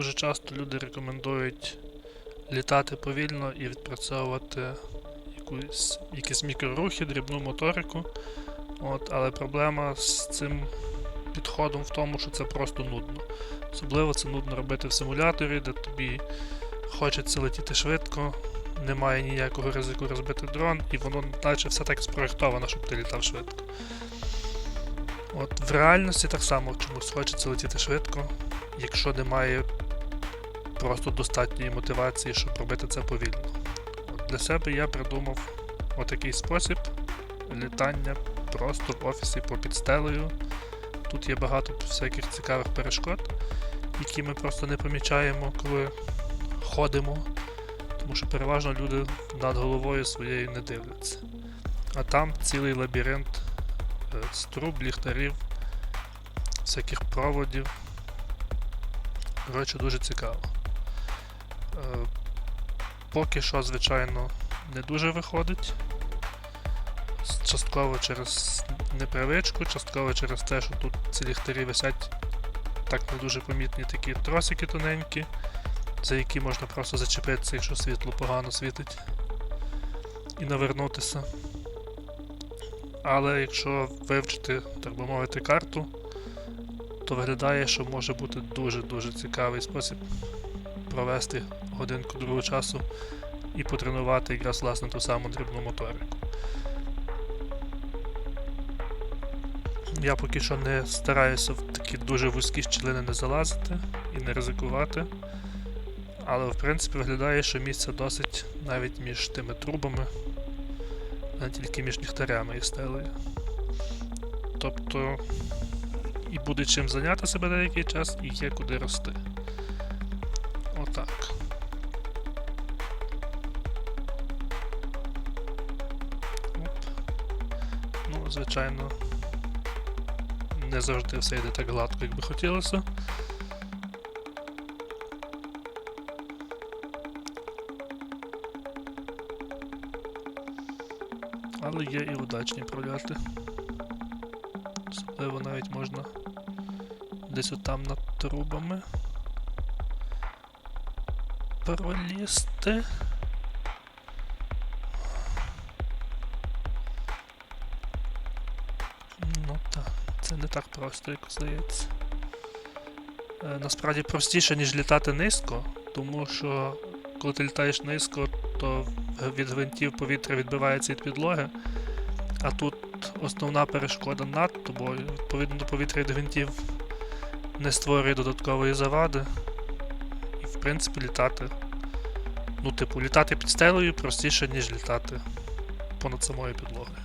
дуже часто люди рекомендують літати повільно і відпрацьовувати якусь, якісь мікрорухи, дрібну моторику. От, але проблема з цим підходом в тому, що це просто нудно. Особливо це нудно робити в симуляторі, де тобі хочеться летіти швидко, немає ніякого ризику розбити дрон, і воно наче все так спроєктовано, щоб ти літав швидко. От в реальності так само чомусь хочеться летіти швидко, якщо немає просто достатньої мотивації, щоб робити це повільно. Для себе я придумав отакий спосіб літання просто в офісі попід стелею. Тут є багато всяких цікавих перешкод, які ми просто не помічаємо, коли ходимо, тому що переважно люди над головою своєю не дивляться. А там цілий лабіринт е, з труб, ліхтарів, всяких проводів. Коротше, дуже цікаво. Е, Поки що, звичайно, не дуже виходить. Частково через непривичку, частково через те, що тут ці ліхтарі висять так не дуже помітні такі тросики тоненькі, за які можна просто зачепитися, якщо світло погано світить, і навернутися. Але якщо вивчити, так би мовити, карту, то виглядає, що може бути дуже-дуже цікавий спосіб провести годинку другого часу і потренувати якраз власне ту саму дрібну моторику. Я поки що не стараюся в такі дуже вузькі щілини не залазити і не ризикувати. Але в принципі виглядає, що місця досить навіть між тими трубами, а не тільки між ліхтарями і стелею. Тобто і буде чим зайняти себе деякий час, і є куди рости. Отак. Оп. Ну, звичайно, не завжди все йде так гладко, як би хотілося. Але є і удачні прольоти. Особливо навіть можна десь отам над трубами пролізти. Ну так, це не так просто, як здається. Е, насправді простіше, ніж літати низько, тому що коли ти літаєш низько, то від гвинтів повітря відбивається від підлоги, а тут основна перешкода над тобою. Відповідно, до повітря від гвинтів не створює додаткової завади. В принципі літати. Ну, типу, літати під стелею простіше, ніж літати понад самою підлогою.